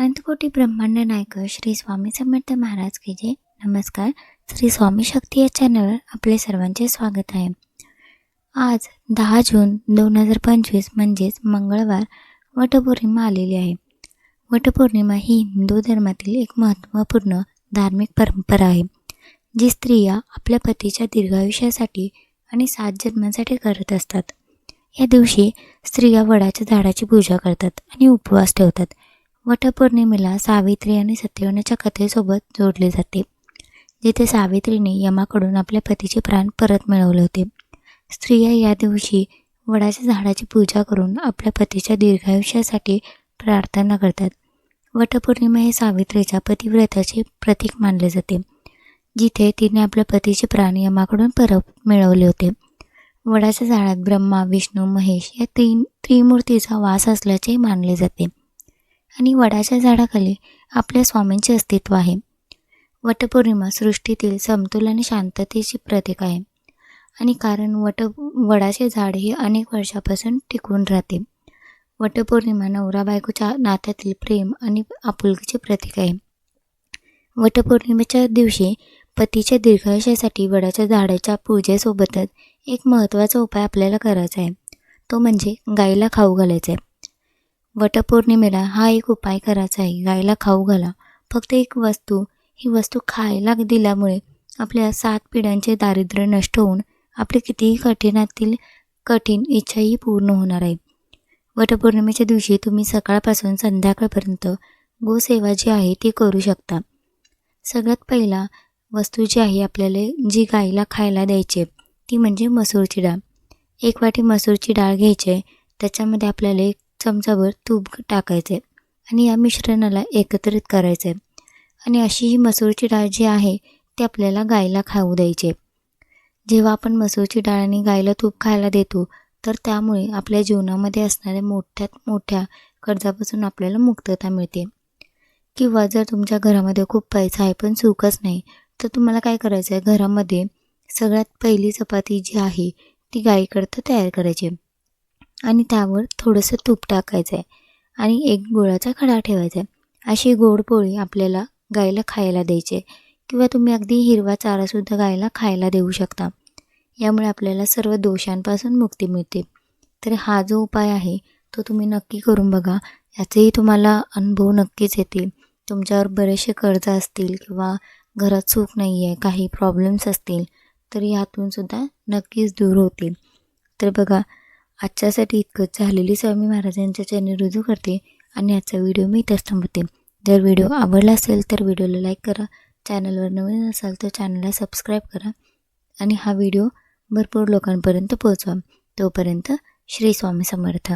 अनंतकोटी ब्रह्मांड नायक श्री स्वामी समर्थ महाराज की जय. नमस्कार. श्री स्वामी शक्ती या चॅनलवर आपले सर्वांचे स्वागत आहे. आज दहा जून दोन हजार पंचवीस म्हणजेच मंगळवार वटपौर्णिमा आलेली आहे. वटपौर्णिमा ही हिंदू धर्मातील एक महत्त्वपूर्ण धार्मिक परंपरा आहे जी स्त्रिया आपल्या पतीच्या दीर्घायुष्यासाठी आणि सात जन्मांसाठी करत असतात. या दिवशी स्त्रिया वडाच्या झाडाची पूजा करतात आणि उपवास ठेवतात. वटपौर्णिमेला सावित्री आणि सत्यवनाच्या कथेसोबत जोडले जाते जिथे सावित्रीने यमाकडून आपल्या पतीचे प्राण परत मिळवले होते. स्त्रिया या दिवशी वडाच्या झाडाची पूजा करून आपल्या पतीच्या दीर्घायुष्यासाठी प्रार्थना करतात. वटपौर्णिमा हे सावित्रीच्या पतिव्रताचे प्रतीक मानले जाते जिथे तिने आपल्या पतीचे प्राण यमाकडून परत मिळवले होते. वडाच्या झाडात ब्रह्मा विष्णू महेश या तीन त्रिमूर्तीचा वास असल्याचे मानले जाते. आणि वडाच्या झाडाखाली आपल्या स्वामींचे अस्तित्व आहे. वटपौर्णिमा सृष्टीतील समतोल आणि शांततेची प्रतीक आहे. आणि कारण वट वडाचे झाड हे अनेक वर्षापासून टिकून राहते. वटपौर्णिमा नवरा बायकोच्या नात्यातील प्रेम आणि आपुलकीचे प्रतीक आहे. वटपौर्णिमेच्या दिवशी पतीच्या दीर्घायुष्यासाठी वडाच्या झाडाच्या पूजेसोबतच एक महत्त्वाचा उपाय आपल्याला करायचा आहे. तो म्हणजे गाईला खाऊ घालायचा आहे. वटपौर्णिमेला हा एक उपाय करायचा आहे. गायला खाऊ घाला. फक्त एक वस्तू ही वस्तू खायला दिल्यामुळे आपल्या सात पिढ्यांचे दारिद्र्य नष्ट होऊन आपली कितीही कठीणातील कठीण इच्छाही पूर्ण होणार आहे वटपौर्णिमेच्या दिवशी तुम्ही सकाळपासून संध्याकाळपर्यंत गोसेवा जी आहे ती करू शकता. सगळ्यात पहिला वस्तू जी आहे आपल्याला जी गाईला खायला द्यायची ती म्हणजे मसूरची डाळ एक वाटी मसूरची डाळ घ्यायची त्याच्यामध्ये आपल्याला एक चमचाभर तूप टाकायचे आणि या मिश्रणाला एकत्रित करायचे. आणि अशी ही मसूरची डाळ जी आहे ती आपल्याला गायला खाऊ द्यायची. जेव्हा आपण मसूरची डाळ आणि गायला तूप खायला देतो तर त्यामुळे आपल्या जीवनामध्ये असणाऱ्या मोठ्यात मोठ्या कर्जापासून आपल्याला मुक्तता मिळते. किंवा जर तुमच्या घरामध्ये खूप पैसा आहे पण सुखच नाही तर तुम्हाला काय करायचं आहे घरामध्ये सगळ्यात पहिली चपाती जी आहे ती गाईकडतं तयार करायची. आणि त्यावर थोडंसं तूप टाकायचं आहे आणि एक गुळाचा खडा ठेवायचा आहे अशी गोड पोळी आपल्याला गायला खायला द्यायची किंवा तुम्ही अगदी हिरवा चारासुद्धा गायला खायला देऊ शकता. यामुळे आपल्याला सर्व दोषांपासून मुक्ती मिळते. तर हा जो उपाय आहे तो तुम्ही नक्की करून बघा. याचेही तुम्हाला अनुभव नक्कीच येतील. तुमच्यावर बरेचसे कर्ज असतील किंवा घरात सुख नाही आहे काही प्रॉब्लेम्स असतील तर यातूनसुद्धा नक्कीच दूर होतील. तर बघा आजच्यासाठी इतकंच. झालेली स्वामी महाराजांच्या चॅनल रुजू करते आणि आजचा व्हिडिओ मी इथंच थांबते जर व्हिडिओ आवडला असेल तर व्हिडिओला लाईक करा. चॅनलवर नवीन असाल तर चॅनलला सबस्क्राईब करा आणि हा व्हिडिओ भरपूर लोकांपर्यंत पोहोचवा. तोपर्यंत श्री स्वामी समर्थ.